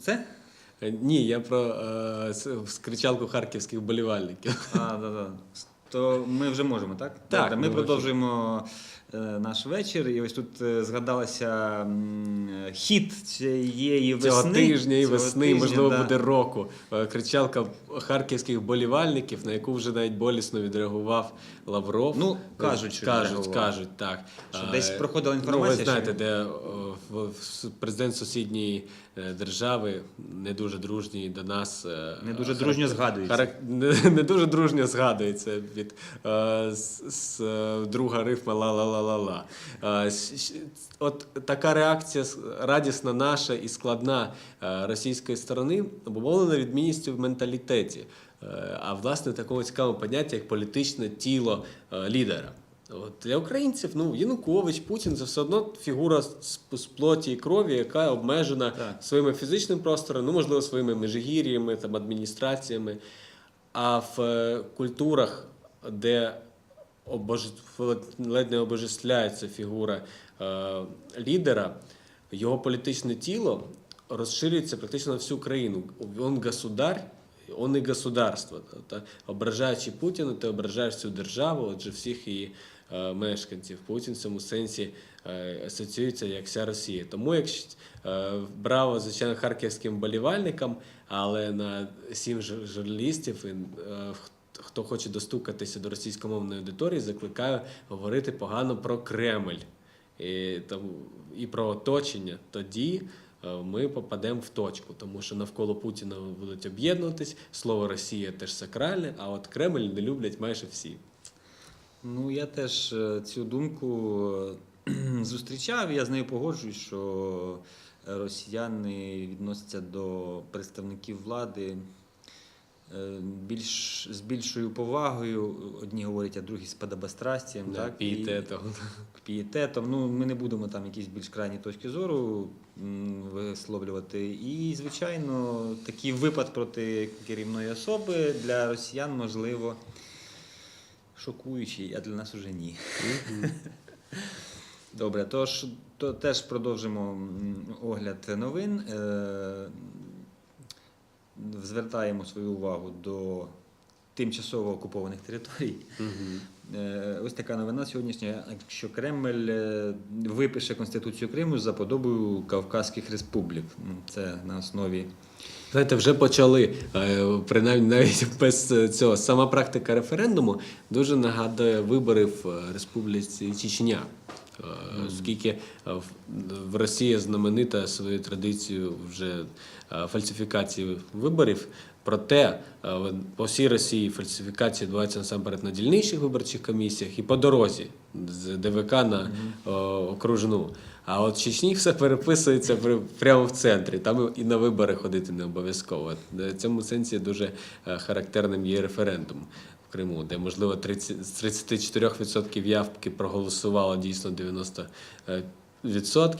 Це? Е, Ні, я про е, скричалку харківських болівальників. А, да, да. То ми вже можемо, так? Так, так ми ми продовжуємо наш вечір. І ось тут е, згадалася е, хід цієї весни. Цього тижня і весни, тижня, можливо, да. буде року. Е, Кричалка харківських болівальників, на яку вже навіть болісно відреагував Лавров. Ну, кажуть, що кажуть, кажуть, так. Що Е, десь проходила Ну, інформація, ви знаєте, що- де е, президент сусідньої е, держави не дуже дружній до нас. е, Не дуже дружньо згадується. харак- Не, не дуже дружньо згадується від е, з, з е, друга рифма ла-ла-ла-ла-ла. Е, с- с- От така реакція радісна наша і складна е, російської сторони обумовлена відмінністю в менталітеті. Е, А власне такого цікавого поняття, як політичне тіло е, лідера. От для українців ну Янукович, Путін це все одно фігура з, з плоті і крові, яка обмежена Так. своїм фізичним простором, ну можливо, своїми межигір'ями, там адміністраціями. А в е, культурах, де обож... ледь не обожествляється фігура е, лідера, його політичне тіло розширюється практично на всю країну. Він государь, он і государство. Ображаючи Путіна, ти ображаєш цю державу, отже, всіх її е, мешканців. Путін в цьому сенсі е, асоціюється як вся Росія. Тому як браво, звичайно, харківським болівальникам, але на сім журналістів і хто хоче достукатися до російськомовної аудиторії, закликаю говорити погано про Кремль і, там, і про оточення. Тоді е, ми попадемо в точку, тому що навколо Путіна будуть об'єднуватись. Слово Росія теж сакральне, а от Кремль не люблять майже всі. Ну, я теж е, цю думку е, зустрічав, я з нею погоджуюсь, що росіяни відносяться до представників влади більш, з більшою повагою. Одні говорять, а другі з подобострастям. Да, так? пієтетом. І пієтетом. Ну, ми не будемо там якісь більш крайні точки зору висловлювати. І, звичайно, такий випад проти керівної особи для росіян можливо шокуючий, а для нас уже ні. Добре, тож то теж продовжимо огляд новин. Звертаємо свою увагу до тимчасово окупованих територій. Е, Ось така новина сьогоднішня, що Кремль е, випише Конституцію Криму за подобою Кавказських республік. Це на основі Знаєте, вже почали, е, принаймні навіть без цього. Сама практика референдуму дуже нагадує вибори в Республіці Чечня. Е, Оскільки е, в- в Росії знаменита своєю традицією вже е, фальсифікації виборів. Проте е, по всій Росії фальсифікації відбуваються насамперед на дільничних виборчих комісіях і по дорозі з ДВК на е, окружну. А от в Чечні все переписується прямо в центрі. Там і на вибори ходити не обов'язково. В цьому сенсі дуже е, характерним є референдум Криму, де можливо 30, з 34% явки проголосувало дійсно 90%,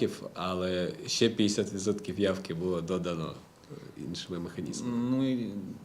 е, але ще 50% явки було додано іншими механізмами. ну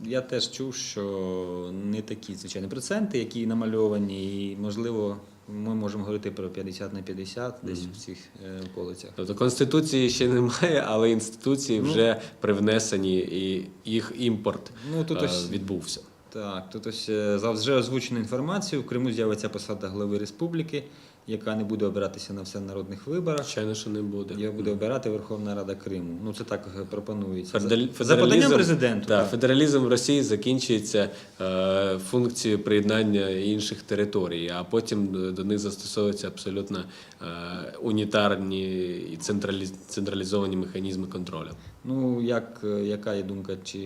я теж чув, що не такі звичайні проценти, які намальовані, і можливо, ми можемо говорити про 50 на 50 десь в цих е, околицях. Тобто конституції ще немає, але інституції Ну. вже привнесені і їх імпорт Ну, тут е, ось відбувся. Так, тут ось е, за вже озвучену інформацію. В Криму з'явиться посада глави республіки, яка не буде обиратися на всенародних виборах. Звичайно, що не буде. Його буде обирати Верховна Рада Криму. Ну це так е, пропонується. Федералі- За, поданням президента. Да, так. федералізм в Росії закінчується е, функцією приєднання інших територій, а потім до- до них застосовуються абсолютно е, унітарні і централі, централізовані механізми контролю. Ну як е, яка є думка, чи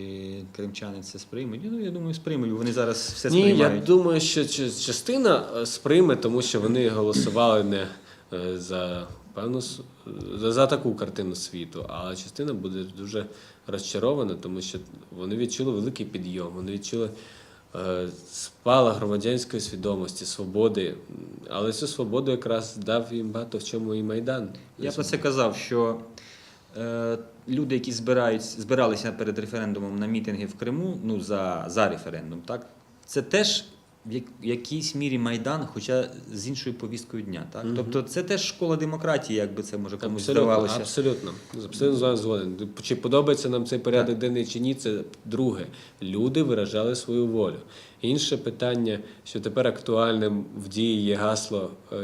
кримчани це сприймуть? Ну я думаю, сприймуть. Вони зараз все Ні, я думаю, що частина е, сприйме, тому що вони голосували не е, за певну за, за таку картину світу, а частина буде дуже розчарована, тому що вони відчули великий підйом, вони відчули спалах громадянської свідомості, свободи. Але цю свободу якраз дав їм багато в чому і Майдан. Я про це казав, що люди, які збирають, збиралися перед референдумом на мітинги в Криму, ну за, за референдум, так, це теж в якійсь мірі Майдан, хоча з іншою повісткою дня. Так? Тобто це теж школа демократії, якби це може комусь Абсолютно, здавалося. абсолютно. Абсолютно згоден. Чи подобається нам цей порядок денний чи ні, це друге. Люди виражали свою волю. Інше питання, що тепер актуальним в дії є гасло е,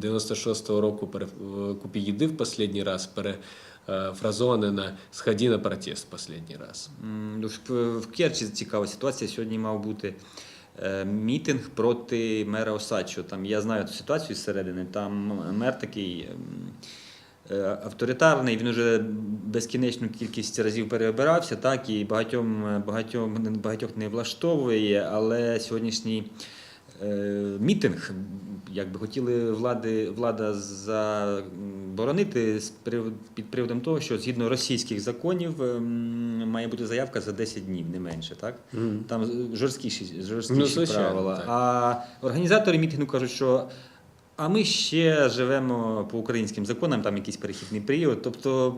96-го року пере- в купі їди в останній раз перефразоване на «сходи на протест останній раз. Ну, В, в Керчі цікава ситуація. Сьогодні мав бути е, мітинг проти мера Осадчого. Там я знаю цю ситуацію зсередини. Там мер такий ем, е, авторитарний, він вже безкінечну кількість разів переобирався, так, і багатьом, багатьом, багатьох не влаштовує, але сьогоднішній. Е, Мітинг, якби хотіли влади, влада заборонити під приводом того, що згідно російських законів ем, має бути заявка за 10 днів, не менше, так? Там жорсткіші, жорсткіші Ну, правила. так. А організатори мітингу кажуть, що а ми ще живемо по українським законам, там якийсь перехідний період. Тобто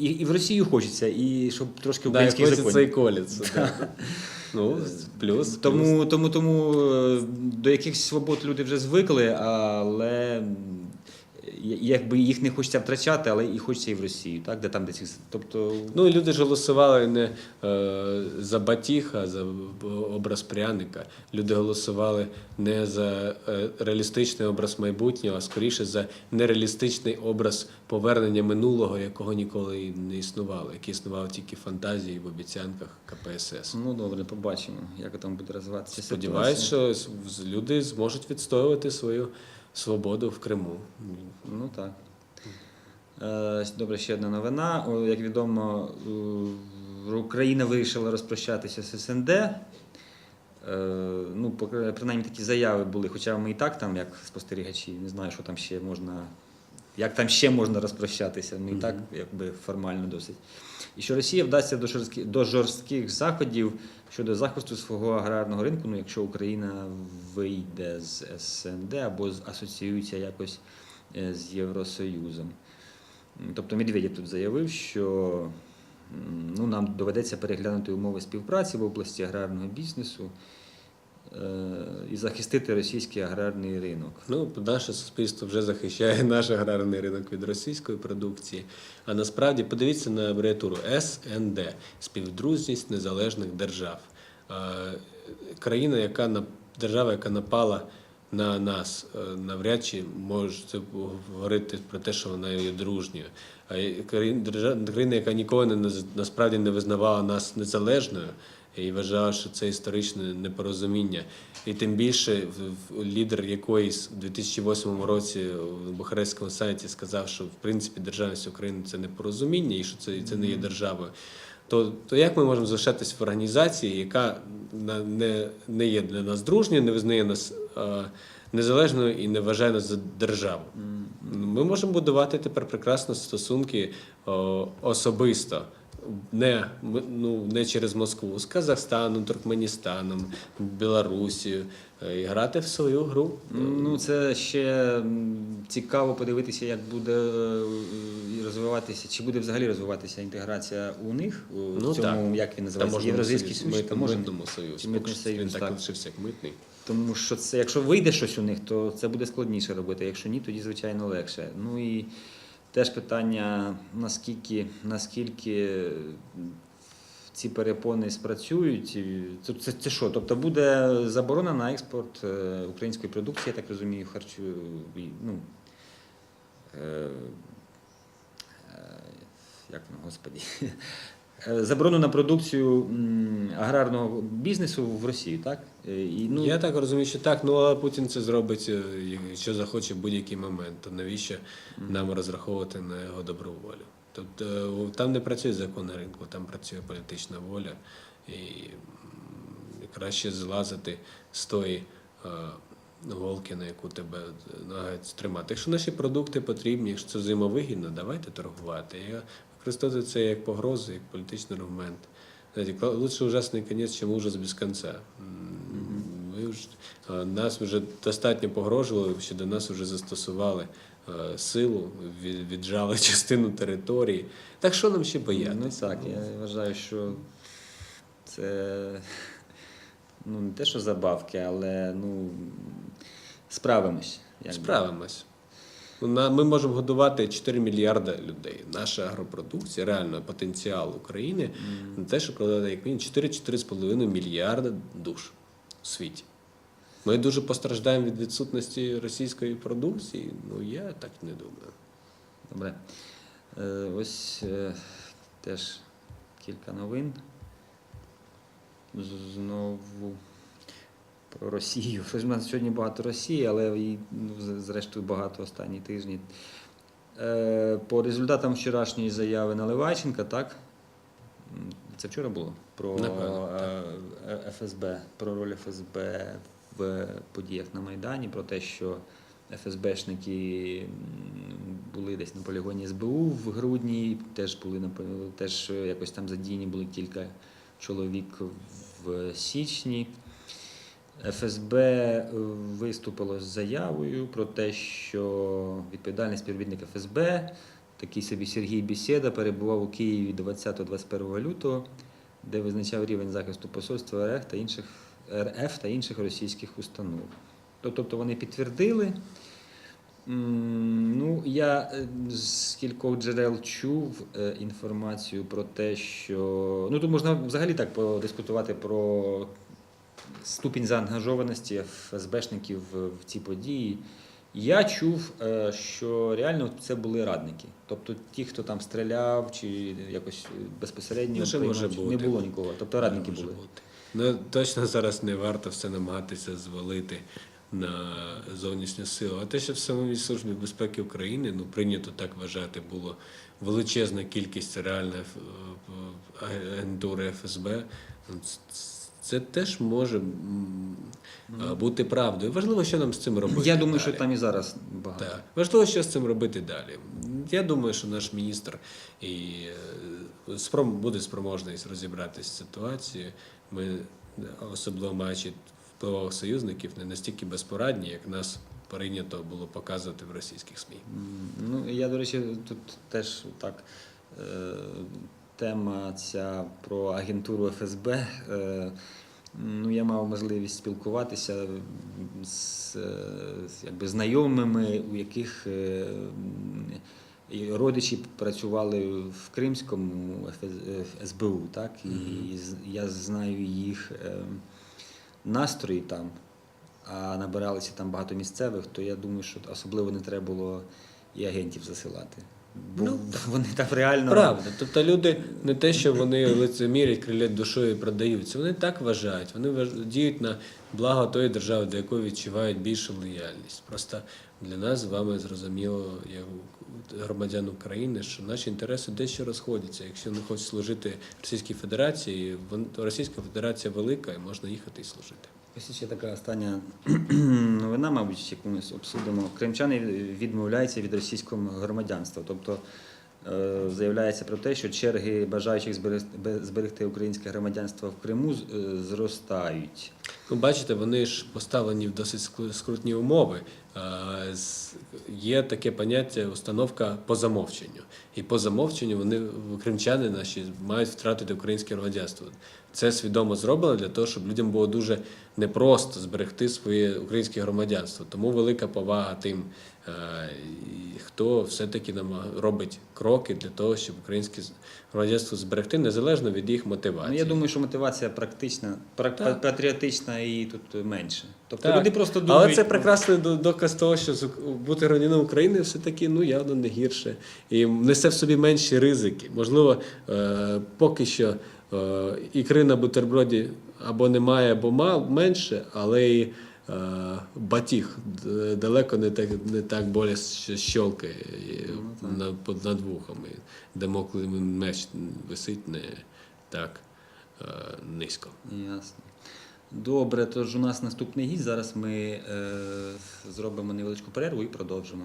і, і в Росію хочеться, і щоб трошки Да, українських хочеться законів. і колеться. да. Ну, плюс. плюс. Тому, тому, тому е, до якихось свобод люди вже звикли, але якби їх не хочеться втрачати, але і хочеться і в Росію, так? Де там, де ці. Тобто, Ну і люди ж голосували не е, за Батіха, за образ пряника. Люди голосували не за е, реалістичний образ майбутнього, а скоріше за нереалістичний образ повернення минулого, якого ніколи не існувало, який існував тільки в фантазії в обіцянках КПСС. ну добре, побачимо, як там буде розвиватися. Сподіваюсь, що люди зможуть відстоювати свою свободу в Криму. Ну так. Е, Добре, ще одна новина. Як відомо, Україна вирішила розпрощатися з СНД. Е, Ну, принаймні такі заяви були, хоча ми і так там, як спостерігачі, не знаю, що там ще можна. Як там ще можна розпрощатися? Ми і так якби формально досить. І що Росія вдасться до жорстких, до жорстких заходів щодо захисту свого аграрного ринку, ну якщо Україна вийде з СНД або асоціюється якось е, з Євросоюзом. Тобто Медведєв тут заявив, що ну, нам доведеться переглянути умови співпраці в області аграрного бізнесу і захистити російський аграрний ринок. Ну, наше суспільство вже захищає наш аграрний ринок від російської продукції. А насправді подивіться на абревіатуру СНД співдружність незалежних держав. Е, Країна, яка держава, яка напала на нас, е, навряд чи може це говорити про те, що вона є дружньою. А країна, яка ніколи не насправді не визнавала нас незалежною і вважала, що це історичне непорозуміння. І тим більше лідер якоїсь у 2008 році в Бухарестському сайті сказав, що в принципі державність України це непорозуміння і що це, це не є державою. То, то як ми можемо залишатись в організації, яка не, не є для нас дружньою, не визнає нас е, незалежною і не вважає нас за державу? Ми можемо будувати тепер прекрасно стосунки о, особисто. Не, ну, не через Москву, з Казахстаном, Туркменістаном, Білорусією е, і грати в свою гру. Ну, це ще цікаво подивитися, як буде е, розвиватися, чи буде взагалі розвиватися інтеграція у них у Ну, цьому, так. як він називається, Євразійський союз, союз, митному союзі. Чи митний союз, він так так. лишився як митний. Тому що це, якщо вийде щось у них, то це буде складніше робити. Якщо ні, тоді звичайно легше. Ну і теж питання, наскільки, наскільки ці перепони спрацюють. Це, це, це що? Тобто буде заборона на експорт е, української продукції, я так розумію, харчу. Ну, е, е, як воно, господі. Е, Заборону на продукцію аграрного бізнесу в Росію, так? Е, І, ну, Я так розумію, що так, ну але Путін це зробить, е, якщо захоче в будь-який момент. То навіщо нам розраховувати на його добру волю? Тобто там не працює закон на ринку, там працює політична воля. І краще злазити з тої голки, на яку тебе намагаються тримати. Якщо наші продукти потрібні, якщо це взаємовигідно, давайте торгувати. Я використовую це як погрозу, як політичний аргумент. Знаєте, лучше ужасний кінець, чим ужас без кінця. Нас вже достатньо погрожували, що до нас вже застосували силу, віджали частину території. Так що нам ще боятися? Ну так, я вважаю, що це ну не те, що забавки, але ну справимось. якби. Справимось. Ми можемо годувати 4 мільярда людей. Наша агропродукція, реально потенціал України на те, що продати як мінімум 4-4,5 мільярда душ у світі. Ми дуже постраждаємо від відсутності російської продукції. Ну я так не думаю. Добре. Е, ось е, теж кілька новин. Знову Росію. Щось в нас сьогодні багато Росії, але і, ну, зрештою багато останні тижні. Е, по результатам вчорашньої заяви Наливайченка, так? Це вчора було? Про е, е, ФСБ, про роль ФСБ в подіях на Майдані, про те, що ФСБшники були десь на полігоні СБУ в грудні, теж були на теж якось там задіяні були кілька чоловік в січні. ФСБ е, виступило з заявою про те, що відповідальний співробітник ФСБ, такий собі Сергій Бісєда, перебував у Києві 20-21 лютого, де визначав рівень захисту посольства РФ та інших, РФ та інших російських установ. Тобто вони підтвердили. Ну, я е, з кількох джерел чув е, інформацію про те, що ну тут можна взагалі так подискутувати про ступінь заангажованості ФСБшників в ці події. Я чув, е, що реально це були радники. Тобто ті, хто там стріляв чи якось безпосередньо Ну, приймав, може не було нікого. Тобто радники були. бути. Ну, точно зараз не варто все намагатися звалити на зовнішню силу. А те, що в самій Службі безпеки України ну, прийнято так вважати, було величезна кількість реальної е, е, агентури ФСБ. Це теж може е, бути правдою. Важливо, що нам з цим робити. Я думаю, що там і зараз багато. Так. Важливо, що з цим робити далі. Я думаю, що наш міністр і е, буде спроможний розібратися з ситуацією. Ми, е, особливо маючи впливових союзників, не настільки безпорадні, як нас прийнято було показувати в російських СМІ. Ну, я, до речі, тут теж так. е, Тема ця про агентуру ФСБ. е, Ну, я мав можливість спілкуватися з, якби, знайомими, у яких е, родичі працювали в Кримському СБУ, так? І я знаю їх е, настрої там, а набиралися там багато місцевих, то я думаю, що особливо не треба було і агентів засилати. Бо Ну, вони там реально. Правда. Тобто люди не те, що вони лицемірять, крилять душою і продаються. Вони так вважають. Вони діють на благо тої держави, до якої відчувають більшу лояльність. Просто для нас з вами зрозуміло, як громадян України, що наші інтереси дещо розходяться. Якщо не хочуть служити Російській Федерації, то Російська Федерація велика і можна їхати і служити. Ось ще така остання новина, мабуть, яку ми обсудимо. Кримчани відмовляються від російського громадянства. Тобто заявляється про те, що черги бажаючих зберегти, українське громадянство в Криму е, зростають. Ну, бачите, вони ж поставлені в досить скрутні умови. Є таке поняття установка по замовченню. І по замовченню вони кримчани наші мають втратити українське громадянство. Це свідомо зроблено для того, щоб людям було дуже непросто зберегти своє українське громадянство. Тому велика повага тим, е, хто все-таки робить кроки для того, щоб українське громадянство зберегти, незалежно від їх мотивації. Ну, я думаю, що мотивація практична, патріотична і тут менше. Тобто Так. люди просто думають. Але це прекрасний до- доказ того, що бути громадянином України все-таки ну, явно не гірше. І несе в собі менші ризики. Можливо, е, поки що е, ікри на бутерброді або немає, або мал, менше, але і е, батіг далеко не так, не так боляче щолки і Ну, на, над вухами. де Дамоклий меч висить не так е, низько. Ясно. Добре, тож у нас наступний гість. Зараз ми е, зробимо невеличку перерву і продовжимо.